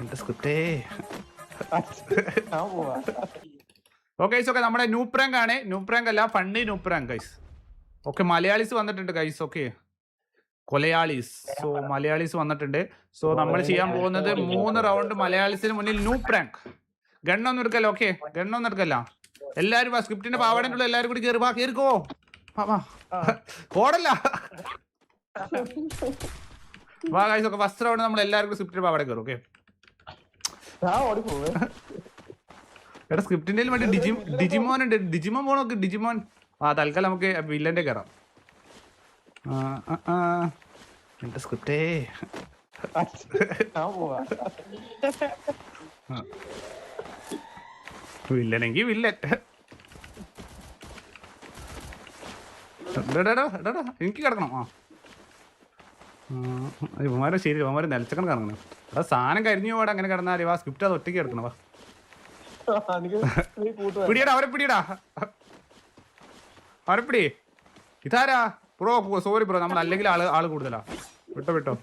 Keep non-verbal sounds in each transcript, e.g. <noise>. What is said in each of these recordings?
എന്റെ സ്ക്രിപ്റ്റേ okay okay നമ്മുടെ ന്യൂപ്രാങ്ക് ആണ് ന്യൂപ്രാങ്ക് അല്ല funny new prank guys okay Malayalees വന്നിട്ടുണ്ട് ഗൈസ് ഓക്കെ കൊലയാളീസ്. സോ മലയാളീസ് വന്നിട്ടുണ്ട്. സോ നമ്മൾ ചെയ്യാൻ പോകുന്നത് മൂന്ന് റൗണ്ട് മലയാളീസിന് മുന്നിൽ ന്യൂ പ്രാങ്ക് ഗണ്ണൊന്നും എടുക്കല്ലോ ഓക്കെ ഗണ്ണൊന്നും എടുക്കല്ല. എല്ലാരും വാ സ്ക്രിപ്റ്റിന്റെ പാവാടന്റെ ഉള്ള എല്ലാരും കൂടി കയറി വാ കയറിക്കോ വാ വാ. <laughs> ഓടല്ല. <laughs> വാ ഗൈസ് ഒക്കെ ഫസ്റ്റ് റൗണ്ട് നമ്മൾ എല്ലാവർക്കും സ്ക്രിപ്റ്റ് പാവാട കയറും ഓക്കെ എടാ സ്ക്രിപ്റ്റിന്റെ വേണ്ടി ഡിജി ഡിജിമോൻ ഉണ്ട്. ഡിജിമോൻ പോണോക്ക് ഡിജിമോൻ. ആ തൽക്കാലം നമുക്ക് വില്ലന്റെ കയറാം. എന്റെ സ്ക്രിപ്റ്റേ വില്ലനെങ്കി വില്ലൻ. എനിക്ക് കിടക്കണം. ആ. ഇവന്മാരെ ശരി ഇവന്മാര് നിലച്ചക്കണ കിടക്കണം എടാ സാധനം കരിഞ്ഞു പോടാ അങ്ങനെ കിടന്നാൽ വാ സ്ക്രിപ്റ്റ് അത് ഒറ്റയ്ക്ക് കിടക്കണം വാ. പിടിയടാ അവരെ പിടിയടാ. അവരെ പിടി. ഇതാരാ? ബ്രോ സോറി ബ്രോ നമ്മൾ അല്ലെങ്കിൽ ആൾ ആൾ കൂടുതലാ. വിട്ടോ വിട്ടോ.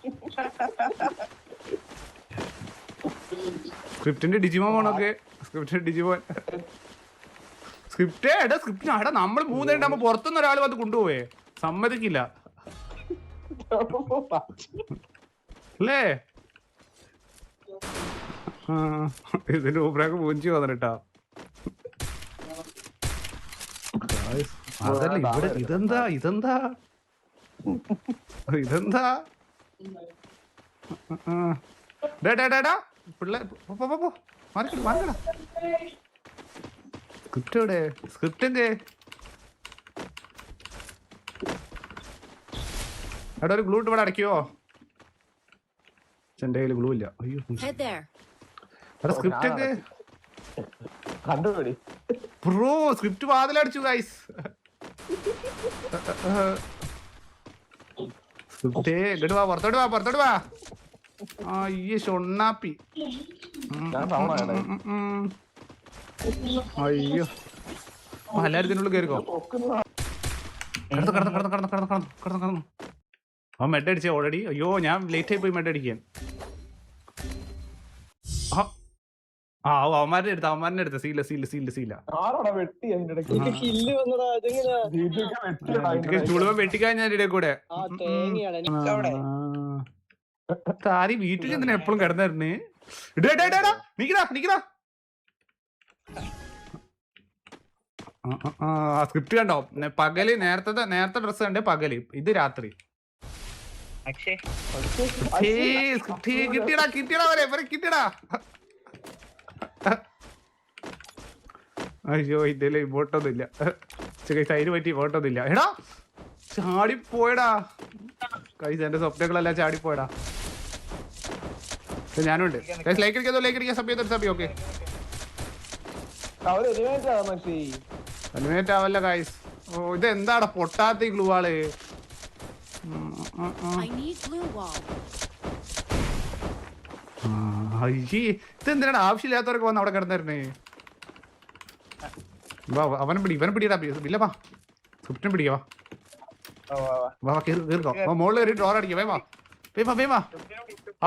സ്ക്രിപ്റ്റിന്റെ ഡിജിമോ പോണൊക്കെ. സ്ക്രിപ്റ്റിന്റെ ഡിജിമോൻ സ്ക്രിപ്റ്റേ എടാ സ്ക്രിപ്റ്റ് എടാ നമ്മൾ മൂന്നേണ്ടാകുമ്പോ പുറത്തുനിന്ന് ഒരാൾ വന്ന് കൊണ്ടുപോവേ. സമ്മതിക്കില്ല. അല്ലേ? ഇതിന്റെ ഊപ്പറൊക്കെ പൂഞ്ചി വന്നിട്ടാ. അതല്ല ഇവിടെ ഇതെന്താ ഇതെന്താ? ഇതെന്താ? പിള്ളേർ മാറിക്കടാ മാറിക്കടാ സ്ക്രിപ്റ്റ് എവിടെ? സ്ക്രിപ്റ്റ് എന്തേ? എടാ ഒരു ഗ്ലൂ ഇട്ട് ഇവിടെ അടയ്ക്കുവോ എന്റെ കയ്യിൽ ഗ്ലൂ ഇല്ല. അയ്യോ സ്ക്രിപ്റ്റ് ഒക്കെ കണ്ടുപിടി. ബ്രോ സ്ക്രിപ്റ്റ് വാതിലടിച്ചു ഗൈസ് സ്ക്രിപ്റ്റേ ഇങ്ങോട്ട് വാ പുറത്തോട്ട് വാ പുറത്തോട്ട് വാ. അയ്യ ഷൊണ്ണാപ്പി. അയ്യോ. എല്ലായിരത്തിനുള്ളിൽ കയറിക്കോ കടന്നു കടന്നു കടന്നു കടന്നു കടന്നു കടന്നു കടന്നു. അവൻ മെഡടിച്ച ഓൾറെഡി അയ്യോ ഞാൻ ലേറ്റ് ആയി പോയി മെഡടിക്കാൻ ആ അവന്മാരുടെ അടുത്ത് അവന്മാരുടെ അടുത്ത്. സീല സീല സീല സീല. ചുളുവൻ വെട്ടിക്കഴിഞ്ഞാൽ ഇടയിൽ കൂടെ. താരി വീട്ടിൽ ചെന്നിന് എപ്പോഴും കിടന്നിരുന്ന്? നീക്കടാ നീക്കടാ. സ്ക്രിപ്റ്റ് കണ്ടോ? പകൽ നേരത്തെ നേരത്തെ ഡ്രസ് കണ്ടേ പകൽ. ഇത് രാത്രി. കിട്ടിയടാ കിട്ടിയടാ വരെ ഇവരെ കിട്ടിയടാ. അയ്യോ ഇതിൽ ഇമോട്ടൊന്നും ഇല്ല സൈഡ് പറ്റി ഇമോട്ടൊന്നും ഇല്ല എടാ ചാടിപ്പോയടാ. കൈസ് എന്റെ സ്വപ്നങ്ങളെല്ലാം ചാടിപ്പോയടാ. ഞാനുണ്ട്. ലൈക്ക് അടിക്കാതോ ലൈക്ക് അടിക്കാൻ സമയത്ത് സമയം ഓക്കെ അനിമേറ്റ് ആവല്ല ഗൈസ് ഓ ഇത് എന്താടാ പൊട്ടാത്ത ഗ്ലൂ ആൾ? ഇതെന്തിനാണ് ആവശ്യമില്ലാത്തവരൊക്കെ വന്ന് അവിടെ കിടന്നിരുന്നേ. അവനും പിടി ഇവനെ പിടിയടാ ഇല്ലപ്പാ വാ. പിടിക്കവാ പിടിക്കാ വാ. വാ വാ കേറി കേറിക്കോ വാ മുകളിൽ കയറി ഡോർ അടിക്കാം വേമാ വാ. വേമാ വാ വേ വാ.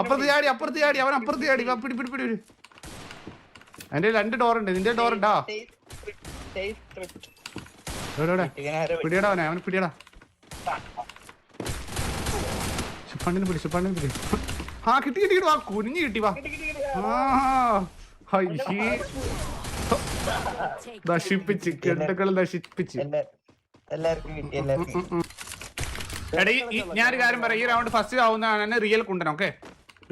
അപ്പുറത്ത് ചാടി അപ്പുറത്ത് ചാടി അവൻ അപ്പുറത്ത് ചാടി. വാ പിടി പിടി പിടി എന്റെ രണ്ട് ഡോർ ഉണ്ട് നിന്റെ ഡോർ ഉണ്ടാ? പിടിയടാ അവനെ അവനെ പിടിയടാ. ശുപ്പാണ്ടിനെ പിടി ശുപ്പാണ്ടിനെ പിടി ആ കിട്ടി കിട്ടി വാ കുനിഞ്ഞു കിട്ടി വാ. നശിപ്പിച്ച് കെട്ടുകൾ നശിപ്പിച്ച്. എടാ ഞാനൊരു കാര്യം പറയാം. ഈ റൗണ്ട് ഫസ്റ്റ് ആവുന്നതാണ് റിയൽ കുണ്ടൻ ഓക്കെ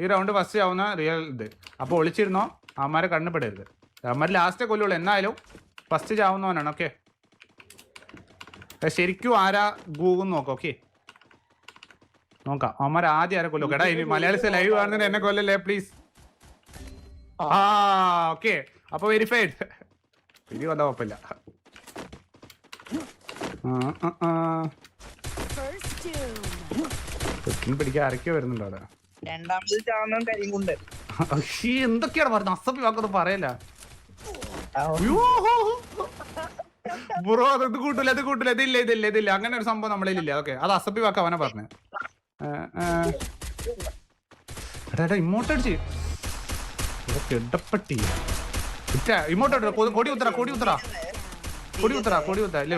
ഈ റൗണ്ട് ഫസ്റ്റ് ആവുന്ന റിയൽ ഇത്. അപ്പൊ ഒളിച്ചിരുന്നോ? അമ്മമാരെ കണ്ണുപെടരുത് അമ്മമാര് ലാസ്റ്റേ കൊല്ലുള്ളൂ. എന്നാലും ഫസ്റ്റ് ചാവുന്നവനാണ് ഓക്കെ ശരിക്കും ആരാ ഗൂഗും നോക്കാം ഓക്കെ നോക്കാം. അമ്മ ആദ്യം ആരെ കൊല്ലും കേടാ ഇനി മലയാളി ലൈവ് കാണുന്നതിന് എന്നെ കൊല്ലല്ലേ പ്ലീസ് ആ. ഓക്കെ അപ്പൊ വെരിഫൈഡ് ഇനി വന്ന കുഴപ്പമില്ല. പിടിക്കാൻ ആരൊക്കെയോ വരുന്നുണ്ടോ അവിടെ. രണ്ടാമത് ചാവുന്നവൻ കരിയും കൊണ്ട്. അയ്യേ, എന്തൊക്കെയാണ് പറഞ്ഞത്? അസഭ്യ വാക്കൊന്നും പറയല്ല. ബ്രോ അത് കൂട്ടില്ല അത് കൂട്ടില്ല ഇതില്ല ഇതില്ല ഇതില്ല. അങ്ങനെ ഒരു സംഭവം നമ്മളിലില്ല. ഓക്കെ അത് അസഭ്യ വാക്ക് അവനെ പറഞ്ഞു. എടാ അടിച്ച്. കൊടി കൊടി കൊടി കൊടി ഇല്ല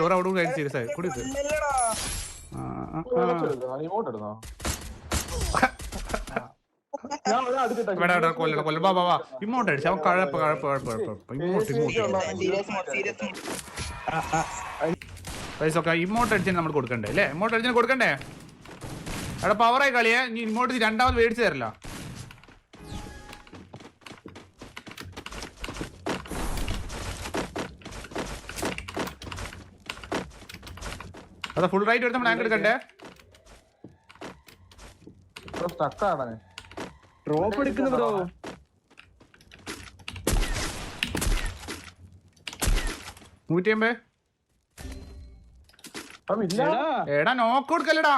അവൻ കഴപ്പ് കഴപ്പ് ഇമോട്ട് പൈസ ഒക്കെ ഇമോട്ട് അടിച്ചു നമ്മൾ കൊടുക്കണ്ടേ അല്ലേ? ഇമോട്ട് അടിച്ചു കൊടുക്കണ്ടേ? എടാ പവറായി കളിയെ. നീ ഇങ്ങോട്ട് രണ്ടാമത് മേടിച്ചു തരില്ല. അതാ ഫുൾ റൈറ്റ് എടുത്ത് ടാങ്ക് എടുക്കണ്ടേ. ഡ്രോപ്പ് എടുക്കുന്നു ബ്രോ നൂറ്റി അപ്പം എടാ. നോക്ക് കൊടുക്കല്ലടാ.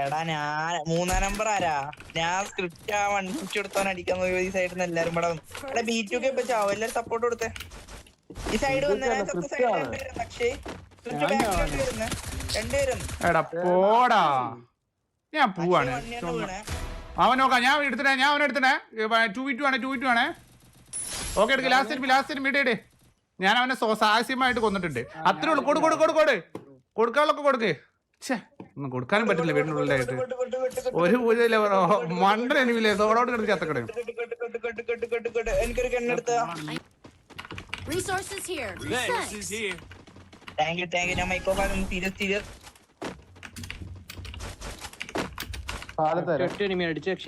എടാ ഞാൻ മൂന്നാം നമ്പർ ആരാ? ഞാൻ സ്ക്രിപ്റ്റ് ആ വൺ ഫിഫ്റ്റി എടുത്തോൻ അടിക്കാൻ നോക്കി. ഈ സൈഡിൽ നിന്ന് എല്ലാരും ഇവിടെ വന്നു. എടാ ബി ടു ഒക്കെ ഇപ്പൊ ചാവും എല്ലാരും സപ്പോർട്ട് കൊടുത്തേ. ഈ സൈഡ് എടാ പോടാ. ഞാൻ പോവാണ്. അവൻ നോക്കാം ഞാൻ എടുത്തിട്ടേ ഞാൻ അവനെ എടുത്തിട്ടേ ടു വി ടു ആണ് ടു വി ടു ആണ്. ഓക്കെ എടുക്ക് ലാസ്റ്റ് ലാസ്റ്റ് വീഡിയോ ഇടേ ഞാൻ അവനെ സാഹസ്യമായിട്ട് കൊന്നിട്ടുണ്ട്. അത്രേ ഉള്ളൂ. കൊടു കൊടു കൊടു കൊടു കൊടുക്കാനുള്ളൊക്കെ കൊടുക്ക്. ഛേ ഒന്നും കൊടുക്കാനും പറ്റില്ല കൊട്ട് ഒരു പൂജയില്ല മണ്ടൻ എനിമില്ലേ സോടോട്ട് കിടന്ന് ചത്തക്കടയും. എനിക്കൊരു കണ്ണെടുത്ത Resources here. ഞാൻ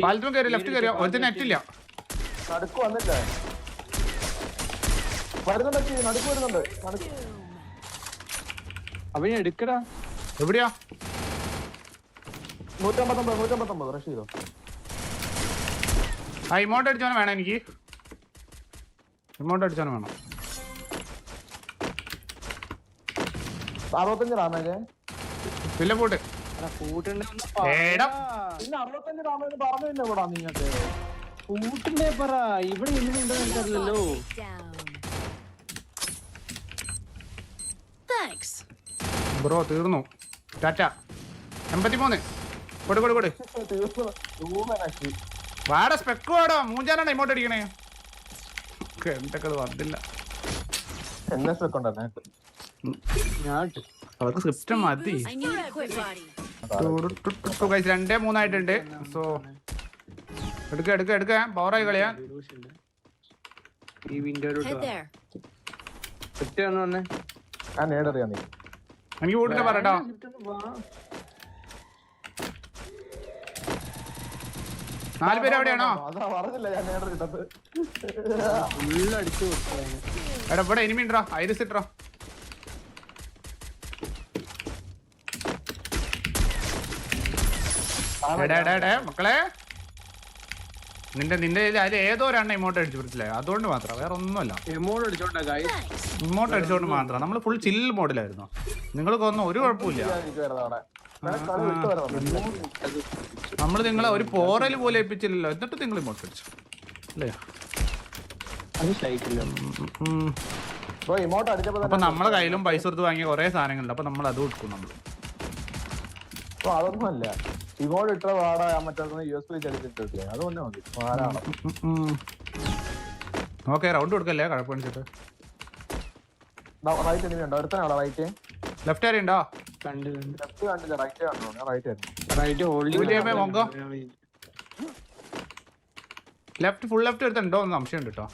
പാലത്തും കയറി ലെഫ്റ്റ് ഒരു നെറ്റില്ല നടുക്ക് വന്നില്ലേ. വരുന്നുണ്ട് നടുക്ക് എടുക്കടാ. എവിടെയാ? നൂറ്റമ്പത്തൊമ്പത് നൂറ്റമ്പത്തൊമ്പത് റഷ് ചെയ്തോ? ആ ഇമോട്ട് അടിച്ചവനെ വേണം എനിക്ക്. ഇമോട്ട് അടിച്ചവനെ വേണം. അറുപത്തഞ്ച് ഡാമേജ് ഇല്ല പോട്ട്. ഏടാ പിന്നെ അറുപത്തഞ്ച് ഡാമേജ് പറഞ്ഞില്ല ഇവിടെ നിങ്ങൾക്ക് കൂട്ടിന്റെ പറ. ഇവിടെ എനിമി ഉണ്ടോ എനിക്കറിയില്ലല്ലോ ബ്രോ തീർന്നു. ടാറ്റ. എൺപത്തിമൂന്ന്. കൊടു കൊടു കൊടു. വാട വാടാ സ്പെക്ക് വാടാ. മൂഞ്ചാനാണ് ഇമോട്ട് അടിക്കണേ? എന്തൊക്കെ അത് വന്നില്ല. അവർക്ക് സ്ക്രിപ്റ്റ് മതി. രണ്ടേ മൂന്നായിട്ടുണ്ട്. സോ എടുക്ക എടുക്ക എടുക്ക. പവറായി കളിയാ. ഈ വിൻഡോ ഞാൻ നേടറിയാ നീ. എനിക്ക് കൂട്ടിട്ട് പറട്ടോ നാല് പേര് എവിടെയാണോ? എടാ ഇവിടെ എനിമി ഉണ്ടോ ഐറിസ് ഇട്ടോ മക്കളെ. നിന്റെ നിന്റെ അതിൽ ഏതോ ഒരെണ്ണം ഇമോട്ട് അടിച്ചു പിടിച്ചില്ലേ? അതുകൊണ്ട് മാത്രം വേറെ ഒന്നുമല്ല എമൗണ്ട് അടിച്ചോണ്ടാ കായ് ഇമോട്ട് അടിച്ചോണ്ട് മാത്രം. നമ്മൾ ഫുൾ ചില്ല് മോഡിലായിരുന്നു നിങ്ങൾക്ക് കൊന്ന ഒരു കുഴപ്പമില്ല. നമ്മൾ നിങ്ങളെ ഒരു പോറൽ പോലെ ഏൽപ്പിച്ചില്ലല്ലോ. എന്നിട്ട് നിങ്ങൾ ഇമോട്ട് അടിച്ചു. അല്ലേ? അപ്പൊ നമ്മളെ കയ്യിലും പൈസ കൊടുത്ത് വാങ്ങിയ കുറെ സാധനങ്ങളുണ്ട്. അപ്പൊ നമ്മൾ അത് കൊടുക്കും നമ്മൾ ബ്രോ അതൊന്നും അല്ല ഇമോട്ട് ഇട്ട പാടാ മറ്റേ യു എസ് പി അടിച്ചിട്ട് അതുകൊണ്ട് മതി. ആരാണ് ഓക്കെ റൗണ്ട് കൊടുക്കല്ലേ? കുഴപ്പമിച്ചിട്ട് റൈറ്റ് എന്തെങ്കിലും ഉണ്ടോ ഒരുത്തനാണോ റൈറ്റ് ലെഫ്റ്റ് ആരും ഉണ്ടോ? കണ്ടു കണ്ടു ലെഫ്റ്റ് കണ്ടില്ല റൈറ്റ് കണ്ടു? ഞാൻ റൈറ്റ് ആയിരുന്നു. Right holding left full left എടുത്തുണ്ടോ എന്ന് സംശയം ഉണ്ട് കേട്ടോ.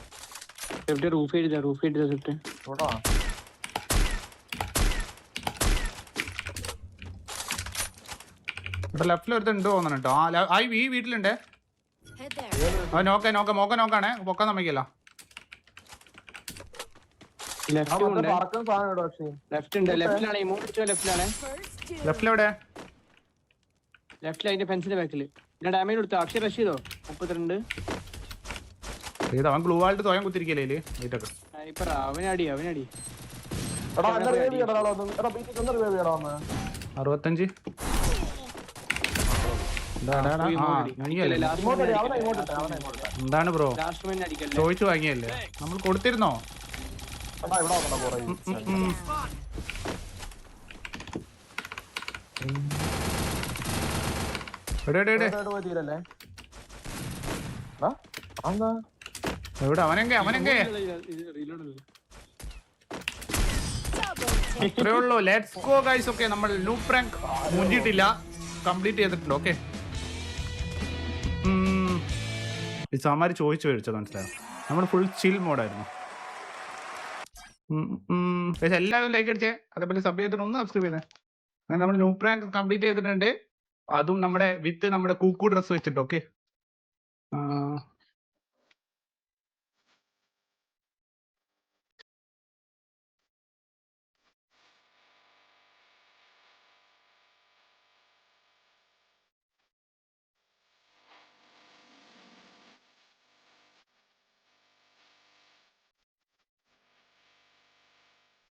Left roof roof set. ഇവിടെ ലെഫ്റ്റിൽ ഒരുത്തുണ്ടോ തോന്നണം കേട്ടോ. ആ ഈ വീട്ടിലുണ്ട്. Head there. അവൻ നോക്കേ നോക്ക മോക്ക നോക്കാണേ. പൊക്കാൻ സമ്മതിക്കല്ലോ. ആ ലെഫ്റ്റ് ഉണ്ട്. ലെഫ്റ്റ് ഉണ്ട്. ലെഫ്റ്റിലാണ് എമൗണ്ട് അടിച്ചോ ലെഫ്റ്റിലാണ് First two. ലെഫ്റ്റിൽ എവിടെ ലെഫ്റ്റിൽ അതിന്റെ ഫെൻസിന്റെ ബാക്കിൽ ഞാൻ ഡാമേജ് കൊടുത്തു? അക്ഷയ റഷ് ചെയ്തോ? മുപ്പത്തിരണ്ട്. ഇത് അവൻ ഗ്ലൂ ആയിട്ട് വീട്ടൊക്കെ അവനടി അവനടി അറുപത്തഞ്ച്. എന്താണ് ബ്രോ ചോദിച്ചു വാങ്ങിയല്ലേ? നമ്മൾ കൊടുത്തിരുന്നോ? എടാ ഇവിടെ പുറകെ. എവിടെ എവിടെ എവിടെ ഇവിടെ പോയി തീരല്ലേ അതെന്താ? എവിടെ? അവനെങ്കെ അവനെങ്കെ. റീലോഡ് അല്ലേ Double ഇത്രേ ഉള്ളൂ. ലെറ്റ്സ് ഗോ ഗൈസ് ഓക്കെ നമ്മൾ ലൂപ്പ് റാങ്ക് മുഞ്ചിട്ടില്ല കംപ്ലീറ്റ് ചെയ്തിട്ടുണ്ട്. ഓക്കെ സാമാര് ചോദിച്ചു മേടിച്ചത് മനസ്സിലായോ? നമ്മൾ ഫുൾ ചിൽ മോഡായിരുന്നു പക്ഷെ എല്ലാവരും ലൈക്ക് അടിച്ചേ. അതേപോലെ സബ് ചെയ്തിട്ട് ഒന്ന് സബ്സ്ക്രൈബ് ചെയ്തേ അങ്ങനെ നമ്മൾ ന്യൂ പ്രാങ്ക് കംപ്ലീറ്റ് ചെയ്തിട്ടുണ്ട്. അതും നമ്മുടെ വിത്ത് നമ്മുടെ കൂക്കു ഡ്രസ് വെച്ചിട്ട് ഓക്കെ